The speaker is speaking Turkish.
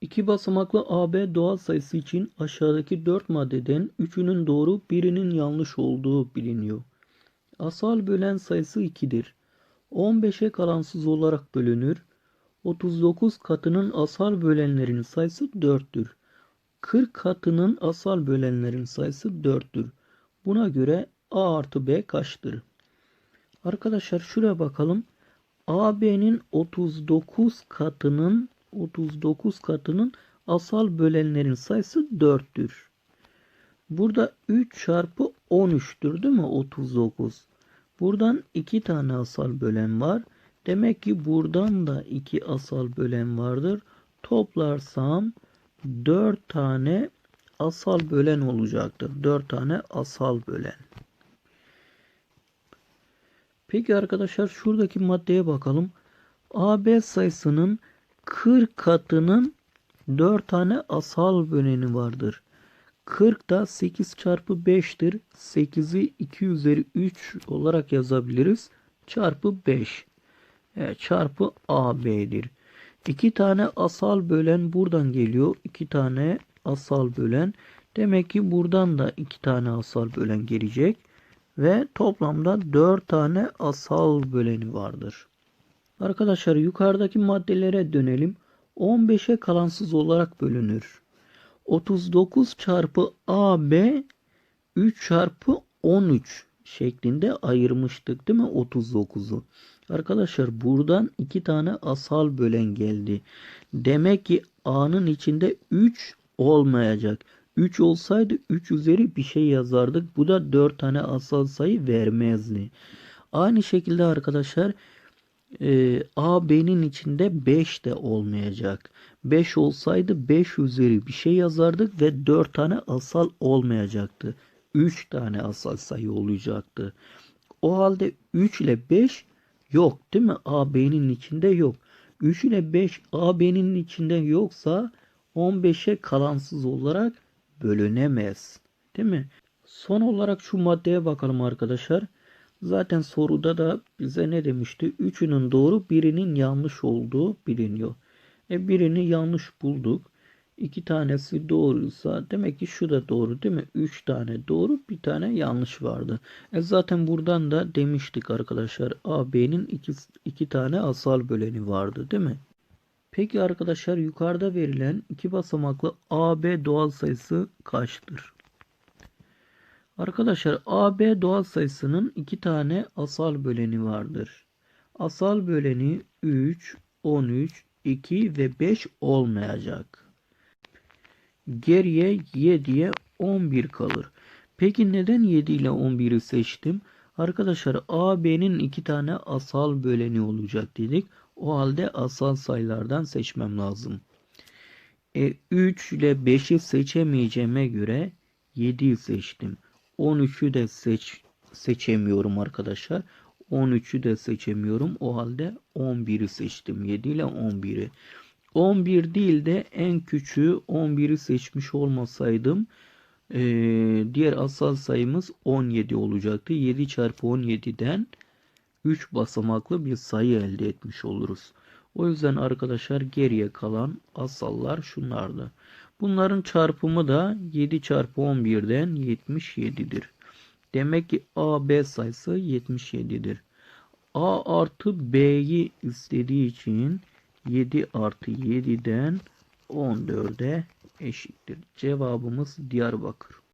İki basamaklı AB doğal sayısı için aşağıdaki 4 maddeden 3'ünün doğru birinin yanlış olduğu biliniyor. Asal bölen sayısı 2'dir. 15'e kalansız olarak bölünür. 39 katının asal bölenlerin sayısı 4'tür. 40 katının asal bölenlerin sayısı 4'tür. Buna göre A artı B kaçtır? Arkadaşlar şuraya bakalım. AB'nin 39 katının 39 katının asal bölenlerin sayısı 4'tür. Burada 3 çarpı 13'tür değil mi? 39. Buradan 2 tane asal bölen var. Demek ki buradan da 2 asal bölen vardır. Toplarsam 4 tane asal bölen olacaktır. 4 tane asal bölen. Peki arkadaşlar şuradaki maddeye bakalım. AB sayısının 40 katının 4 tane asal böleni vardır. 40 da 8 çarpı 5'tir. 8'i 2 üzeri 3 olarak yazabiliriz. Çarpı 5. Evet, çarpı AB'dir. 2 tane asal bölen buradan geliyor. 2 tane asal bölen. Demek ki buradan da 2 tane asal bölen gelecek. Ve toplamda 4 tane asal böleni vardır. Arkadaşlar yukarıdaki maddelere dönelim. 15'e kalansız olarak bölünür. 39 çarpı AB 3 çarpı 13 şeklinde ayırmıştık değil mi 39'u? Arkadaşlar buradan 2 tane asal bölen geldi. Demek ki A'nın içinde 3 olmayacak. 3 olsaydı 3 üzeri bir şey yazardık. Bu da 4 tane asal sayı vermezdi. Aynı şekilde arkadaşlar e, A B'nin içinde 5 de olmayacak. 5 olsaydı 5 üzeri bir şey yazardık ve 4 tane asal olmayacaktı. 3 tane asal sayı olacaktı. O halde 3 ile 5 yok değil mi? A B'nin içinde yok. 3 ile 5 A B'nin içinde yoksa 15'e kalansız olarak bölünemez. Değil mi? Son olarak şu maddeye bakalım arkadaşlar. Zaten soruda da bize ne demişti? Üçünün doğru birinin yanlış olduğu biliniyor. E birini yanlış bulduk. İki tanesi doğruysa demek ki şu da doğru değil mi? Üç tane doğru bir tane yanlış vardı. E zaten buradan da demiştik arkadaşlar. AB'nin iki, iki tane asal böleni vardı değil mi? Peki arkadaşlar yukarıda verilen iki basamaklı AB doğal sayısı kaçtır? Arkadaşlar AB doğal sayısının iki tane asal böleni vardır. Asal böleni 3, 13, 2 ve 5 olmayacak. Geriye 7'ye 11 kalır. Peki neden 7 ile 11'i seçtim? Arkadaşlar AB'nin iki tane asal böleni olacak dedik. O halde asal sayılardan seçmem lazım. E, 3 ile 5'i seçemeyeceğime göre 7'yi seçtim. 13'ü de seç seçemiyorum arkadaşlar. 13'ü de seçemiyorum. O halde 11'i seçtim. 7 ile 11'i. 11 değil de en küçüğü 11'i seçmiş olmasaydım e, diğer asal sayımız 17 olacaktı. 7 çarpı 17'den 3 basamaklı bir sayı elde etmiş oluruz. O yüzden arkadaşlar geriye kalan asallar şunlardı. Bunların çarpımı da 7 çarpı 11'den 77'dir. Demek ki AB sayısı 77'dir. A artı B'yi istediği için 7 artı 7'den 14'e eşittir. Cevabımız Diyarbakır.